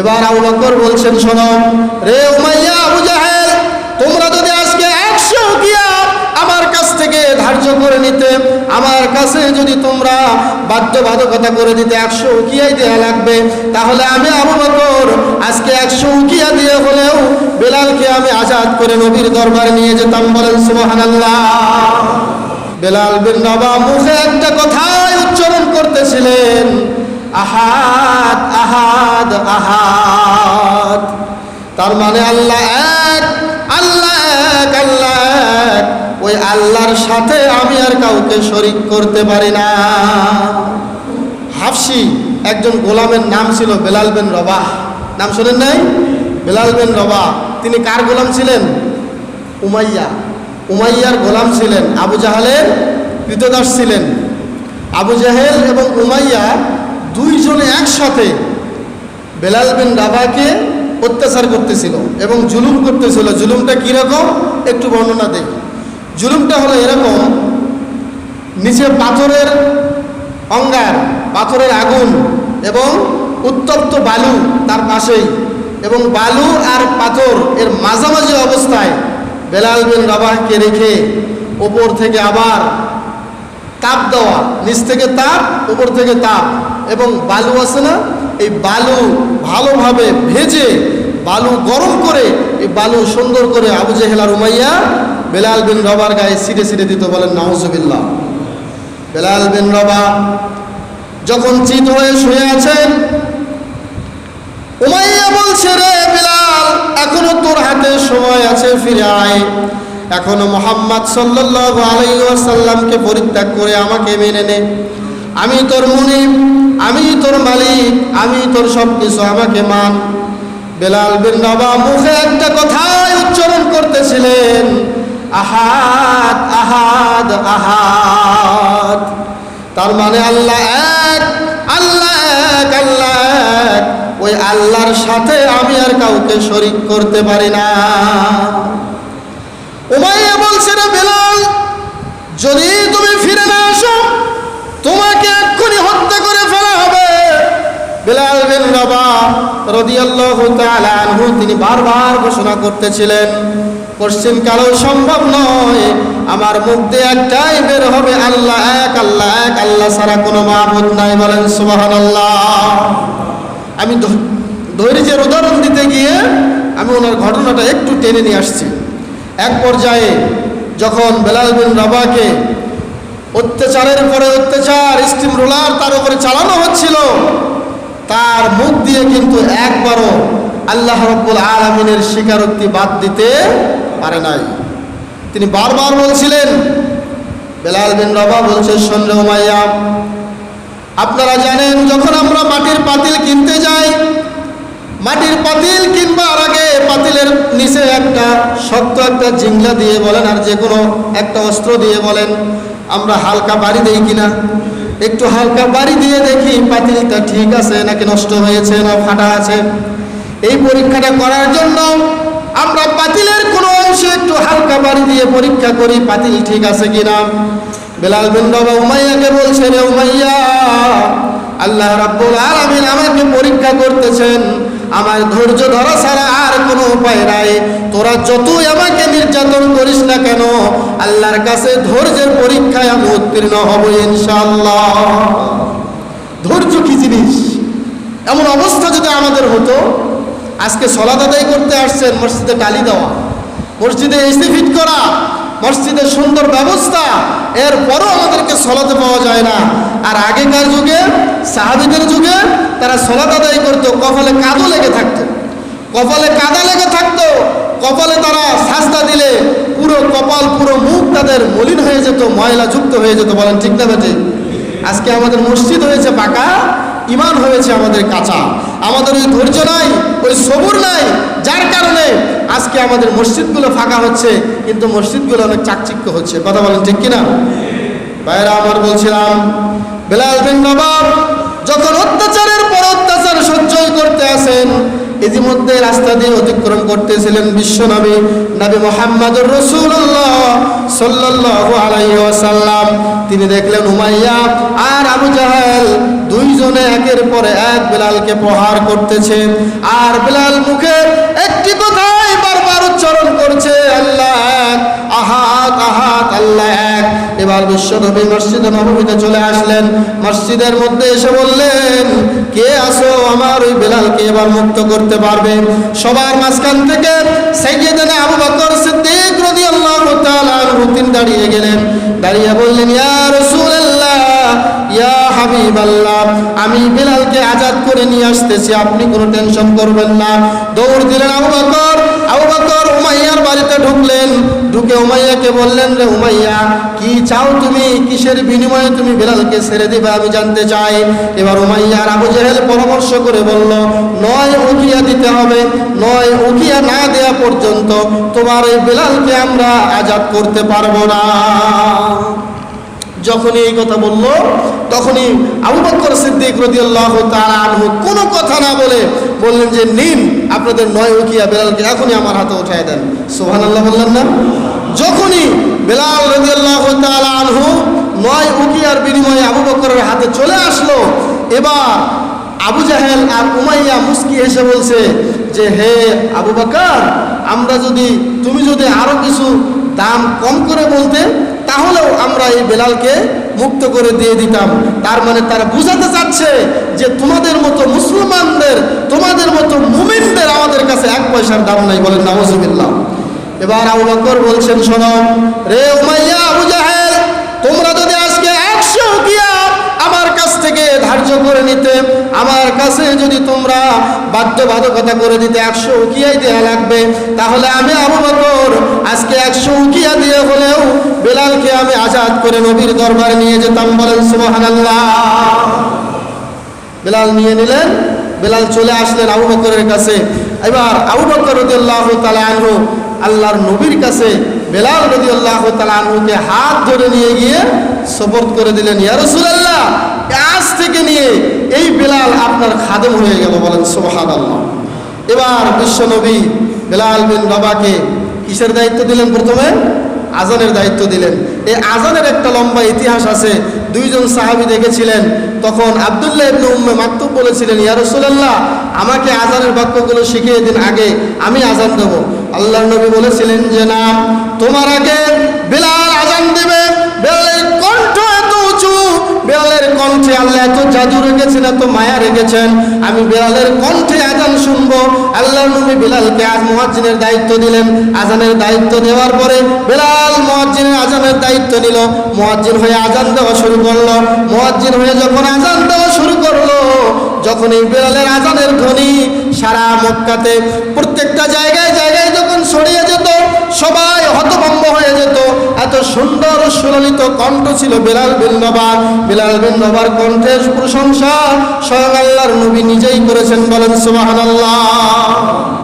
এবার আবু বকর বলছেন, শোনো, রে উমাইয়া আবু জাহেল, তোমরা যদি আজকে একশো গিয়া আমার কাছ থেকে ধার্য করে নিতে, আমার কাছে যদি তোমরা বাধ্যবাধকতা করে দিতে একশো উকিয়াই দেওয়া লাগবে, তাহলে আমি আবু বকর আজকে একশো উকিয়া দিয়ে হলেও বেলালকে আমি আজাদ করে নবীর দরবারে নিয়ে যেতাম বলেন, সুবহানাল্লাহ। বেলাল বিন নবা মুখে একটা কথাই উচ্চারণ করতেছিলেন। আহাদ আহাদ আহাদ। তার মানে আল্লাহ এক আল্লাহ এক আল্লাহ এক। ওই আল্লাহর সাথে আমি আর কাউকে শরিক করতে পারি না। হাফসি, একজন গোলামের নাম ছিল বেলাল বিন রবাহ। নাম শোনেন নাই? বেলাল বিন রবাহ। তিনি কার গোলাম ছিলেন? উমাইয়া। উমাইয়ার গোলাম ছিলেন। আবু জাহালের কৃতদাস ছিলেন। আবু জাহেল এবং উমাইয়া দুইজনে একসাথে বেলাল বিন রাবাকে অত্যাচার করতেছিল এবং জুলুম করতেছিল। জুলুমটা কীরকম একটু বর্ণনা দেই। জুলুমটা হলো এরকম, নিচে পাথরের অঙ্গার, পাথরের আগুন এবং উত্তপ্ত বালু তার পাশেই এবং বালু আর পাথর এর মাঝামাঝি অবস্থায় বেলাল বিন রাবাহকে রেখে ওপর থেকে আবার তাপ দেওয়া, নিচ থেকে তাপ, উপর থেকে তাপ। এবং বালু আছে না? এই বালু ভালোভাবে ভেজে, বালু গরম করে, এই বালু সুন্দর করে আবু জেহেলার রুমাইয়া বেলাল বিন রবার গায়ে সিটে সিটে দিত, বলেন, নাউজুবিল্লাহ। বেলাল বিন রবা যখন চিত হয়ে শুয়ে আছেন, উমাইয়া বলছে, রে বেলাল, এখনও তোর হাতে সময় আছে, ফিরে আয়। এখনও মোহাম্মদ সাল্লাল্লাহু আলাইহি ওয়াসাল্লামকে পরিত্যাগ করে আমাকে মেনে নে। আমি তোর মুনিব আমি তোর মালিক, আমি তোর সব কিছু, আমাকে মান। বেলাল বিন নবা মুখে একটা কথাই উচ্চারণ করতেছিলেন, আহাদ আহাদ আহাদ। তার মানে আল্লাহ এক আল্লাহ এক আল্লাহ এক। ওই আল্লাহর সাথে আমি আর কাউকে শরিক করতে পারি না। উমাইয়া বলছে, রে বেলাল, যদি তুমি ফিরে না আসো, তোমাকে বেলাল বিন রাবা রাদিয়াল্লাহু তাআলা আনহু, তিনি বারবার ঘোষণা করতেছিলেন, পশ্চিম কালেও সম্ভব নয়, আমার মুখ দিয়ে একটাই বের হবে, আল্লাহ এক আল্লাহ এক, আল্লাহ ছাড়া কোনো মাহবুদ নাই, বলেন সুবহানাল্লাহ। আমি ধৈর্যের উদাহরণ দিতে গিয়ে আমি ওনার ঘটনাটা একটু টেনে নিয়ে আসছি। এক পর্যায়ে যখন বেলাল বিন রাবাকে অত্যাচারের পরে অত্যাচার, স্টিম রোলার তার উপরে চালানো হচ্ছিল তার মুখ দিয়ে কিন্তু একবারও আল্লাহ রব্বুল আলমিনের স্বীকারোক্তি বাদ দিতে পারে নাই। তিনি বারবার বলছিলেন, বেলাল বিন রবা বলছে সন্দেহ মাইয়া, আপনারা জানেন, যখন আমরা মাটির পাতিল কিনতে যাই, মাটির পাতিল কিনবার আগে পাতিলের নিচে একটা শক্ত একটা জিংলা দিয়ে বলেন, আর যে কোনো একটা অস্ত্র দিয়ে বলেন, আমরা হালকা বাড়ি দেই কিনা। একটু হালকা বাড়ি দিয়ে দেখি পাতিলটা ঠিক আছে, নাকি নষ্ট হয়েছে না ফাটা আছে। এই পরীক্ষাটা করার জন্য আমরা পাতিলের কোনো অংশে একটু হালকা বাড়ি দিয়ে পরীক্ষা করি পাতিল ঠিক আছে কিনা। বেলাল বিন উমাইয়াকে বলছে, রে উমাইয়া, আল্লাহ রাব্বুল আলামিন আমাকে পরীক্ষা করতেছেন। আমার ধৈর্য ধরা ছাড়া আর কোনো উপায় নাই। তোরা যতই আমাকে নির্যাতন করিস না কেন, আল্লাহর কাছে ধৈর্যের পরীক্ষায় আমি উত্তীর্ণ হব ইনশাআল্লাহ। ধৈর্য কি জিনিস? এমন অবস্থা যদি আমাদের হতো, আজকে সলাদ আদায় করতে আসছেন মসজিদে টালি দেওয়া, মসজিদে এসি ফিট করা মসজিদের সুন্দর ব্যবস্থা, এরপরও আমাদেরকে সলাতে পাওয়া যায় না। আর আগেকার যুগে, সাহাবিদের যুগে তারা সলাত আদায় করতো, কপালে কাদো লেগে থাকতো। কপালে কাদা লেগে থাকতো, কপালে তারা সাজদা দিলে পুরো কপাল, পুরো মুখ তাদের মলিন হয়ে যেত, ময়লা যুক্ত হয়ে যেত, বলেন ঠিক না বেটে? আজকে আমাদের মসজিদ হয়েছে পাকা ইমান হয়েছে আমাদের কাঁচা। আমাদের ওই ধৈর্য নাই, ওই সবুর নাই, যার কারণে আজকে আমাদের মসজিদগুলো ফাঁকা হচ্ছে, কিন্তু মসজিদগুলো অনেক চাকচিক্য হচ্ছে। কথা বলেন ঠিক কিনা? ভাইরা আমার বলছিলাম, বেলাল বিন নবাব যখন অত্যাচার করতে আসেন ইতিমধ্যে রাস্তা দিয়ে অতিক্রম করতেছিলেন বিশ্ব নবী নবী মোহাম্মদুর রসুল্লাহ সাল্লাল্লাহু আলাইহি ওয়াসাল্লাম। তিনি দেখলেন উমাইয়া আর আবু জাহেল দুইজনে একের পরে এক বেলালকে প্রহার করতেছে আর বেলাল মুখের একটি কথাই বারবার উচ্চারণ করছে, আল্লাহ এবার বিশ্বনবী মসজিদে নবমীতে চলে আসলেন। মসজিদের মধ্যে এসে বললেন, কে আসো আমার ওই বেলালকে এবার মুক্ত করতে পারবে? সবার মাঝখান থেকে আবু বকর সিদ্দিক দাঁড়িয়ে গেলেন। দাঁড়িয়ে বললেন আমি বেলালকে আজাদ করে নিয়ে আসতেছি। আপনি কোনো টেনশন করবেন না। দৌড় দিলেন আবু বকর। আবু বকর উমাইয়ার বাড়িতে ঢুকলেন। ঢুকে উমাইয়াকে বললেন, রে উমাইয়া, কি চাও তুমি? কিসের বিনিময়ে তুমি বিড়ালকে ছেড়ে দিবে? আমি জানতে চাই। এবার উমাইয়ার আবু জেহেল পরামর্শ করে বলল, নয় উকিয়া দিতে হবে। নয় উকিয়া না দেয়া পর্যন্ত তোমার এই বিড়ালকে আমরা আজাদ করতে পারব না। যখনই এই কথা বলল, তখনই আবু বকর সিদ্দিক রাদিয়াল্লাহু তাআলা আনহু কোনো কথা না বলে বললেন যে, নিন, আপনাদের নয় উকিয়া বেলালকে এখনই আমার হাতে উঠায় দেন। সুবহানাল্লাহ বললেন না? যখনই বেলাল রাদিয়াল্লাহু তাআলা আনহু নয় উকিয়ার বিনিময়ে আবু বকরের হাতে চলে আসলো, এবার আবু জাহেল আর উমাইয়া মুস্কি এসে বলছে যে, হে আবু বকর, আমরা যদি, তুমি যদি আরও কিছু দাম কম করে বলতে তাহলেও আমরা এই বেলালকে মুক্ত করে দিয়ে দিতাম। তার মানে তারা বুঝাতে চাচ্ছে যে তোমাদের মতো মুসলমানদের, তোমাদের মতো মুমিনদের আমাদের কাছে এক পয়সার দাম নাই বলেন নামজুবিল্লাহ এবার আবু বকর বলছেন, শোনো, রে উমাইয়া আবু জাহেল, তোমরা যদি আজকে একশো গিয়া আমার কাছ থেকে ধার্য করে নিতে আমার কাছে যদি তোমরা বাধ্যবাধকতা করে দিতে একশো উকিয়াই দেওয়া লাগবে, তাহলে আমি আবু বকর আজকে একশো উকিয়া দিয়ে হলেও বেলালকে আমি আজাদ করে নবীর দরবারে নিয়ে যেতাম বলেন সুবহানাল্লাহ। বেলাল নিয়ে নিলেন, বেলাল চলে আসলেন আবু বকরের কাছে। এবার আবু বকর রদিয়াল্লাহু তাআলা আনহু আল্লাহর নবীর কাছে বেলাল রদিয়াল্লাহু তাআলা আনহুকে হাত ধরে নিয়ে গিয়ে সপোর্ট করে দিলেন, ইয়া রাসূলুল্লাহ, আজ থেকে নিয়ে এই বেলাল আপনার খাদেম হয়ে গেল বলেন, সুবহানাল্লাহ। এবার বিশ্ব নবী বেলাল বিন বাবাকে কিসের দায়িত্ব দিলেন প্রথমে? আজানের দায়িত্ব দিলেন। এই আজানের একটা লম্বা ইতিহাস আছে, দুইজন সাহাবী দেখেছিলেন, তখন আবদুল্লাহ ইবনে উম্মে মাকতুব বলেছিলেন, ইয়া রাসূলুল্লাহ, আমাকে আজানের বাক্যগুলো শিখিয়ে দিন আগে, আমি আজান দেব। আল্লাহর নবী বলেছিলেন যে, না, তোমার আগে বিলাল আজান দেবে। বেলালের কণ্ঠে আল্লাহ এত জাদু রেখেছেন, এত মায়া রেখেছেন। আমি বেলালের কণ্ঠে আজান শুনব। আল্লাহর নবী বেলালকে আজ মুয়াজ্জিনের দায়িত্ব দিলেন। আজানের দায়িত্ব দেওয়ার পরে বেলাল মুয়াজ্জিনের আজানের দায়িত্ব নিল। মুয়াজ্জিন হয়ে আজান দেওয়া শুরু করল। মুয়াজ্জিন হয়ে যখন আজান দেওয়া শুরু করল যখন এই বেলালের আজানের ধ্বনি সারা মক্কাতে প্রত্যেকটা জায়গায় জায়গায় যখন ছড়িয়ে যেত, সবাই যেত সুন্দর সুললিত কণ্ঠ ছিল বেলাল বিন নবার বেলাল বিন নবার কণ্ঠের প্রশংসা স্বয়ং আল্লাহর নবী নিজেই করেছেন বলেন সুবহানাল্লাহ।